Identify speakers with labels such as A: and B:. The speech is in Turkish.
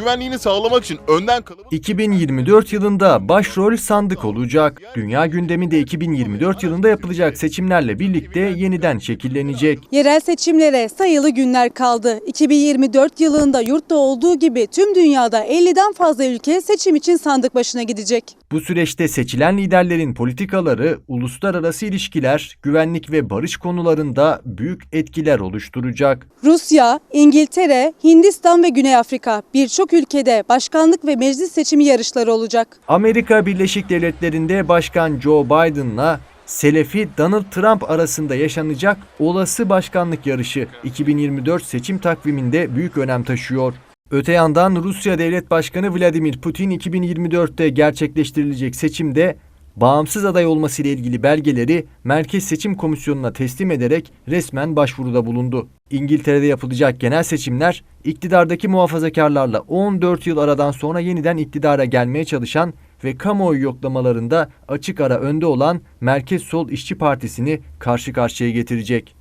A: güvenliğini sağlamak için önden kalabalık
B: 2024 yılında başrol sandık olacak. Dünya gündemi de 2024 yılında yapılacak seçimlerle birlikte yeniden şekillenecek.
C: Yerel seçimlere sayılı günler kaldı. 2024 yılında yurtta olduğu gibi tüm dünyada 50'den fazla ülke seçim için sandık başına gidecek.
B: Bu süreçte seçilen liderlerin politikaları uluslararası ilişkiler, güvenlik ve barış konularında büyük etkiler oluşturacak.
C: Rusya, İngiltere, Hindistan ve Güney Afrika birçok ülkede başkanlık ve meclis seçimi yarışları olacak.
B: Amerika Birleşik Devletleri'nde Başkan Joe Biden'la Selefi Donald Trump arasında yaşanacak olası başkanlık yarışı 2024 seçim takviminde büyük önem taşıyor. Öte yandan Rusya Devlet Başkanı Vladimir Putin 2024'te gerçekleştirilecek seçimde bağımsız aday olması ile ilgili belgeleri Merkez Seçim Komisyonu'na teslim ederek resmen başvuruda bulundu. İngiltere'de yapılacak genel seçimler iktidardaki muhafazakarlarla 14 yıl aradan sonra yeniden iktidara gelmeye çalışan ve kamuoyu yoklamalarında açık ara önde olan Merkez Sol İşçi Partisi'ni karşı karşıya getirecek.